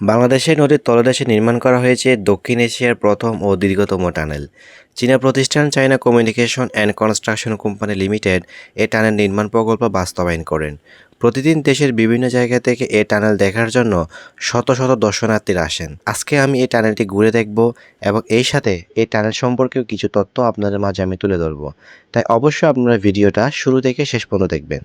বাংলাদেশে নদীর তলদেশে নির্মাণ করা হয়েছে দক্ষিণ এশিয়ার প্রথম ও দীর্ঘতম টানেল। চীনা প্রতিষ্ঠান China communication and construction company limited A tunnel নির্মাণ প্রকল্প বাস্তবায়ন করেন। প্রতিদিন দেশের বিভিন্ন জায়গা থেকে এ টানেল দেখার জন্য শত শত দর্শনার্থীরা আসেন। আজকে আমি এই টানেলটি ঘুরে দেখব এবং এই সাথে এই টানেল সম্পর্কেও কিছু তথ্য আপনাদের মাঝে আমি তুলে ধরবো। তাই অবশ্যই আপনারা ভিডিওটা শুরু থেকে শেষ পর্যন্ত দেখবেন।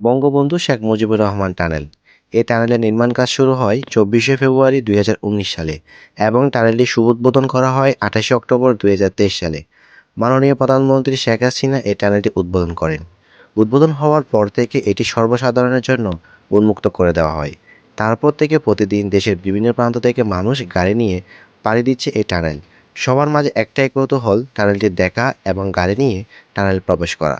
বঙ্গবন্ধু শেখ মুজিবুর রহমান টানেল। এই টানেলের নির্মাণ কাজ শুরু হয় চব্বিশে ফেব্রুয়ারি দুই হাজার উনিশ সালে এবং টানেলটি শুভোদ্বোধন করা হয় আঠাশে অক্টোবর দুই হাজার তেইশ সালে। মাননীয় প্রধানমন্ত্রী শেখ হাসিনা এই টানেলটি উদ্বোধন করেন। উদ্বোধন হওয়ার পর থেকে এটি সর্বসাধারণের জন্য উন্মুক্ত করে দেওয়া হয়। তারপর থেকে প্রতিদিন দেশের বিভিন্ন প্রান্ত থেকে মানুষ গাড়ি নিয়ে পাড়ি দিচ্ছে এই টানেল। সবার মাঝে একটাই কৌতূহল, টানেলটি দেখা এবং গাড়ি নিয়ে টানেল প্রবেশ করা।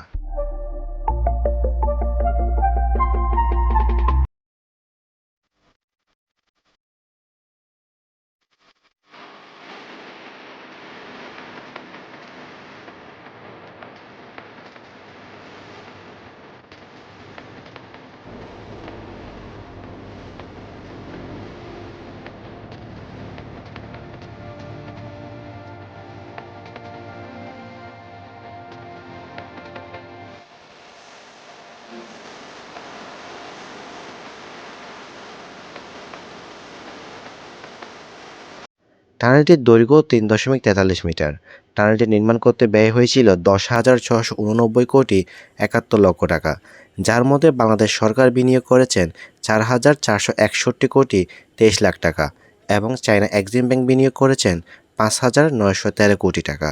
টানেলটির দৈর্ঘ্য তিন দশমিক তেতাল্লিশ মিটার। টানেলটি নির্মাণ করতে ব্যয় হয়েছিল দশ হাজার ছশো উননব্বই কোটি একাত্তর লক্ষ টাকা, যার মধ্যে বাংলাদেশ সরকার বিনিয়োগ করেছেন চার হাজার চারশো একষট্টি কোটি তেইশ লাখ টাকা এবং চায়না এক্সিম ব্যাংক বিনিয়োগ করেছেন পাঁচ হাজার নয়শো তেরো কোটি টাকা।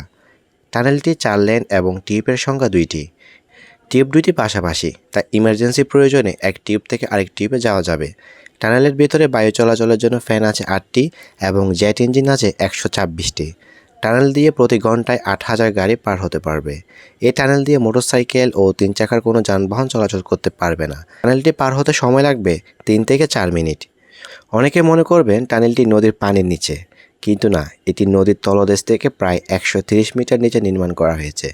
টানেলটি চার লেন এবং টিউবের সংখ্যা দুইটি। টিউব দুইটি পাশাপাশি তাই ইমার্জেন্সি প্রয়োজনে এক টিউব থেকে আরেক টিউবে যাওয়া যাবে। টানেলের ভিতরে বায়ু চলাচলের জন্য ফ্যান আছে আটটি এবং জেট ইঞ্জিন আছে একশো ছাব্বিশটি। টানেল দিয়ে প্রতি ঘন্টায় আট হাজার গাড়ি পার হতে পারবে। এই টানেল দিয়ে মোটরসাইকেল ও তিন চাকার কোনো যানবাহন চলাচল করতে পারবে না। টানেলটি পার হতে সময় লাগবে তিন থেকে চার মিনিট। অনেকে মনে করবেন টানেলটি নদীর পানির নিচে। কিন্তু না, এটি নদীর তলদেশ থেকে প্রায় একশো মিটার নিচে নির্মাণ করা হয়েছে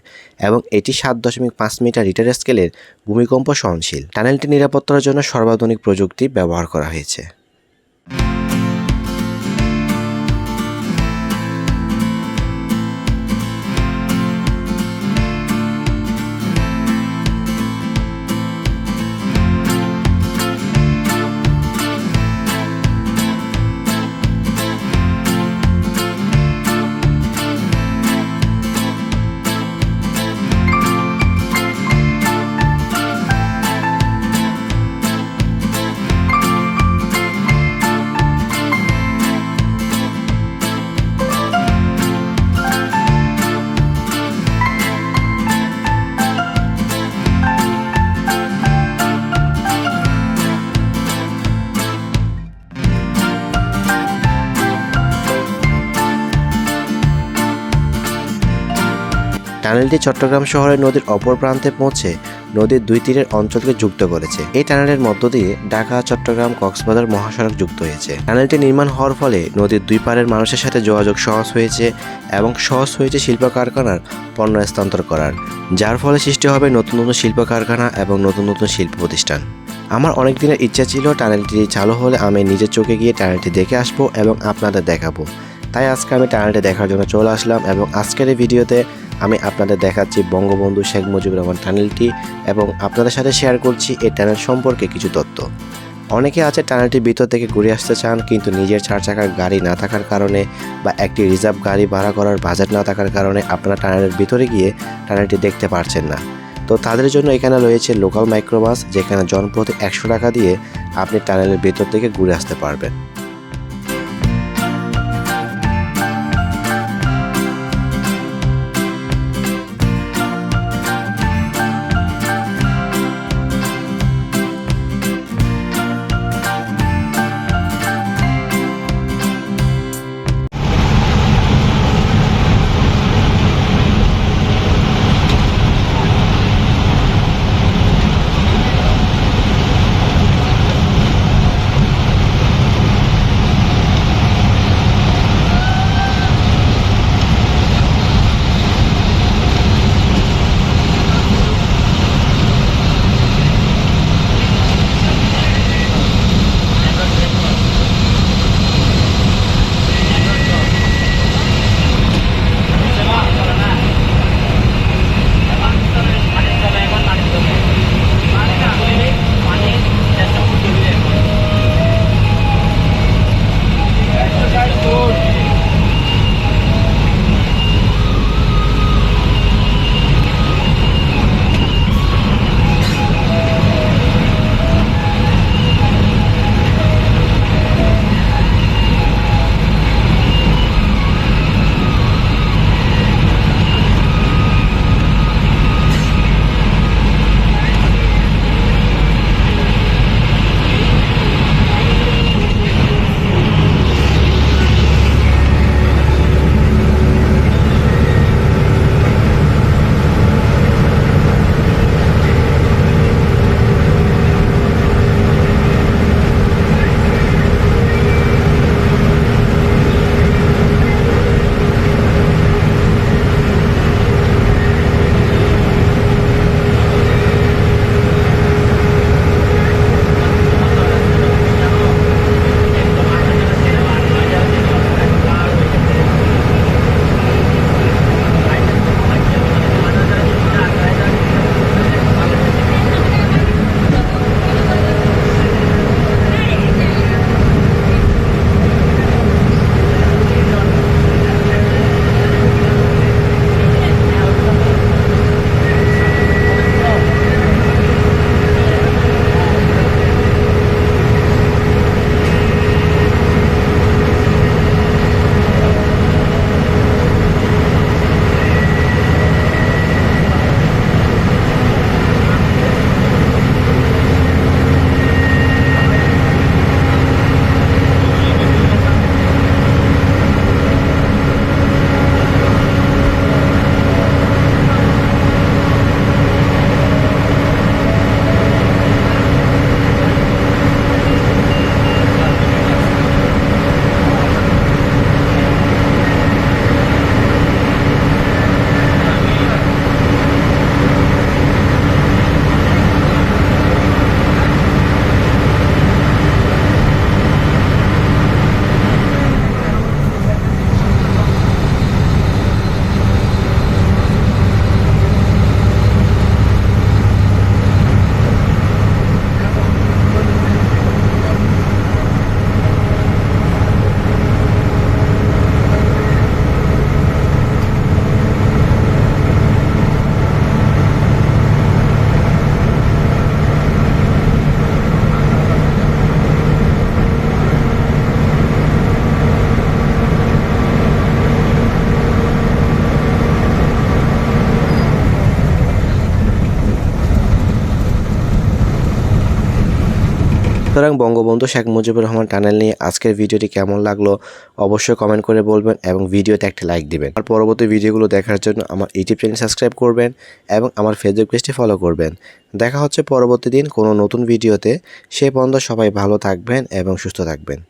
এবং এটি সাত দশমিক পাঁচ মিটার রিটার স্কেলের ভূমিকম্প সহনশীল। টানেলটি নিরাপত্তার জন্য সর্বাধুনিক প্রযুক্তি ব্যবহার করা হয়েছে। টানেলটি চট্টগ্রাম শহরের নদীর অপর প্রান্তে পৌঁছে নদীর দুই তীরের অঞ্চলকে যুক্ত করেছে। এই টানেলের মধ্য দিয়ে ঢাকা, চট্টগ্রাম, কক্সবাজার মহাসড়ক যুক্ত হয়েছে। টানেলটি নির্মাণ হওয়ার ফলে নদীর দুই পারের মানুষের সাথে যোগাযোগ সহজ হয়েছে এবং সহজ হয়েছে শিল্প কারখানার পণ্য স্থানান্তর করার, যার ফলে সৃষ্টি হবে নতুন নতুন শিল্প কারখানা এবং নতুন নতুন শিল্প প্রতিষ্ঠান। আমার অনেক দিনের ইচ্ছা ছিল টানেলটি চালু হলে আমি নিজের চোখে গিয়ে টানেলটি দেখে আসব এবং আপনাদের দেখাবো। তাই আজকে আমি টানেলটি দেখার জন্য চলে আসলাম এবং আজকের এই ভিডিওতে আমি আপনাদের দেখাচ্ছি বঙ্গবন্ধু শেখ মুজিবুর রহমান টানেলটি এবং আপনাদের সাথে শেয়ার করছি এই টানেল সম্পর্কে কিছু তথ্য। অনেকে আছে টানেলটির ভিতর থেকে ঘুরে আসতে চান, কিন্তু নিজের চার চাকার গাড়ি না থাকার কারণে বা একটি রিজার্ভ গাড়ি ভাড়া করার বাজেট না থাকার কারণে আপনারা টানেলের ভিতরে গিয়ে টানেলটি দেখতে পারছেন না। তো তাদের জন্য এখানে রয়েছে লোকাল মাইক্রোবাস যেখানে জনপ্রতি একশো টাকা দিয়ে আপনি টানেলের ভিতর থেকে ঘুরে আসতে পারবেন। সুতরাং বঙ্গবন্ধু শেখ মুজিবুর রহমান টানেল নিয়ে আজকের ভিডিওটি কেমন লাগল অবশ্যই কমেন্ট করে বলবেন এবং ভিডিওতে একটা লাইক দিবেন। আর পরবর্তী ভিডিওগুলো দেখার জন্য আমার ইউটিউব চ্যানেল সাবস্ক্রাইব করবেন এবং আমার ফেসবুক পেজটি ফলো করবেন। দেখা হচ্ছে পরবর্তী দিন কোনো নতুন ভিডিওতে। সে পর্যন্ত সবাই ভালো থাকবেন এবং সুস্থ থাকবেন।